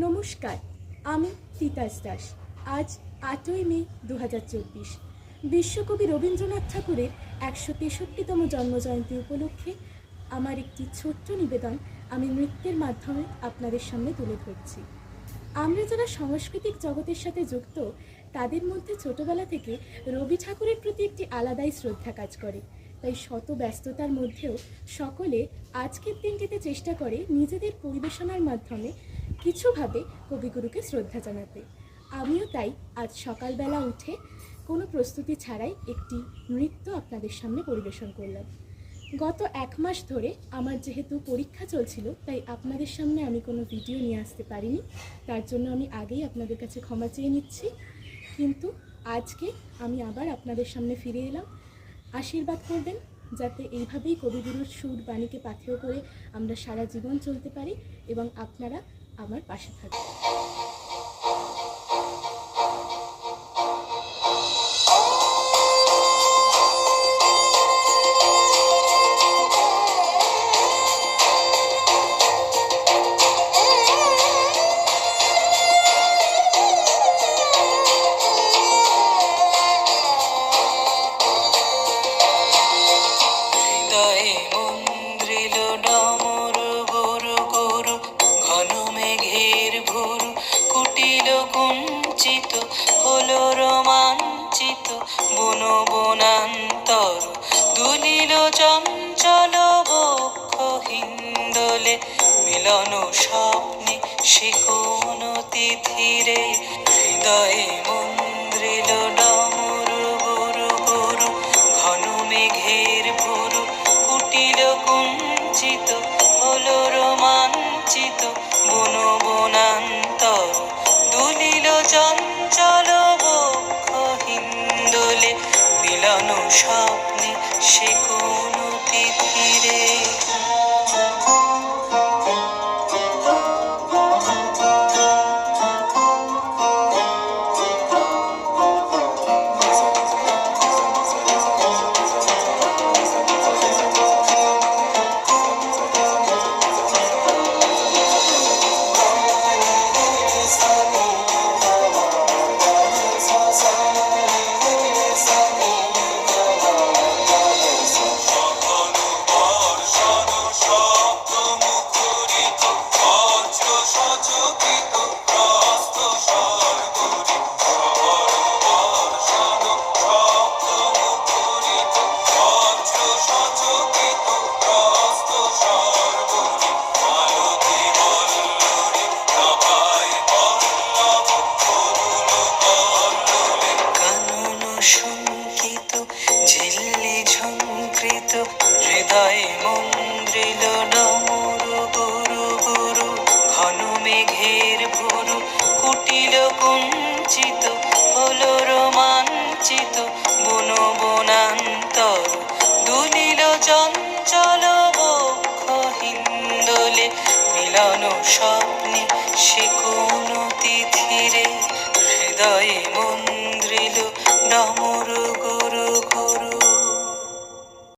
নমস্কার, আমি তিতাস দাস। আজ আটই মে দু হাজার চব্বিশ। বিশ্বকবি রবীন্দ্রনাথ ঠাকুরের একশো তেষট্টিতম জন্মজয়ন্তী উপলক্ষে আমার একটি ছোট্ট নিবেদন আমি নৃত্যের মাধ্যমে আপনাদের সামনে তুলে ধরছি। আমরা যারা সাংস্কৃতিক জগতের সাথে যুক্ত, তাদের মধ্যে ছোটবেলা থেকে রবি ঠাকুরের প্রতি একটি আলাদাই শ্রদ্ধা কাজ করে। তাই শত ব্যস্ততার মধ্যেও সকলে আজকের দিনটিতে চেষ্টা করে নিজেদের পরিবেশনার মাধ্যমে কিছুভাবে কবিগুরুকে শ্রদ্ধা জানাতে। আমিও তাই আজ সকালবেলা উঠে কোনো প্রস্তুতি ছাড়াই একটি নৃত্য আপনাদের সামনে পরিবেশন করলাম। গত এক মাস ধরে আমার যেহেতু পরীক্ষা চলছিল, তাই আপনাদের সামনে আমি কোনো ভিডিও নিয়ে আসতে পারিনি। তার জন্য আমি আগেই আপনাদের কাছে ক্ষমা চেয়ে নিচ্ছি। কিন্তু আজকে আমি আবার আপনাদের সামনে ফিরে এলাম। আশীর্বাদ করবেন যাতে এইভাবেই কবিগুরুর সুর বাণীকে পাথেয় করে আমরা সারা জীবন চলতে পারি এবং আপনারা আমার পাশে থাকবেন হৃদয়ে কুঞ্চিত হলো রোমাঞ্চিত বন বনান্তর দুলিল চঞ্চল বক্ষ হিন্দলে মিলন স্বপ্নে সে কোন তিথিরে হৃদয়ে মন্দ্রিল ডমর গরু গরু ঘন মেঘের ভোর কুটিল কুঞ্চিত হলো রোমাঞ্চিত বন বনান্তর মিলন স্বপ্নে সে কোন তিথিরে কুঞ্চিত হলো রোমাঞ্চিত বন বনান্তর দুলিল চঞ্চল বক্ষ হিন্দোলে মিলন স্বপ্নে সে কোন তিথিরে, হৃদয়ে মন্দ্রিল ডমর গুরু গুরু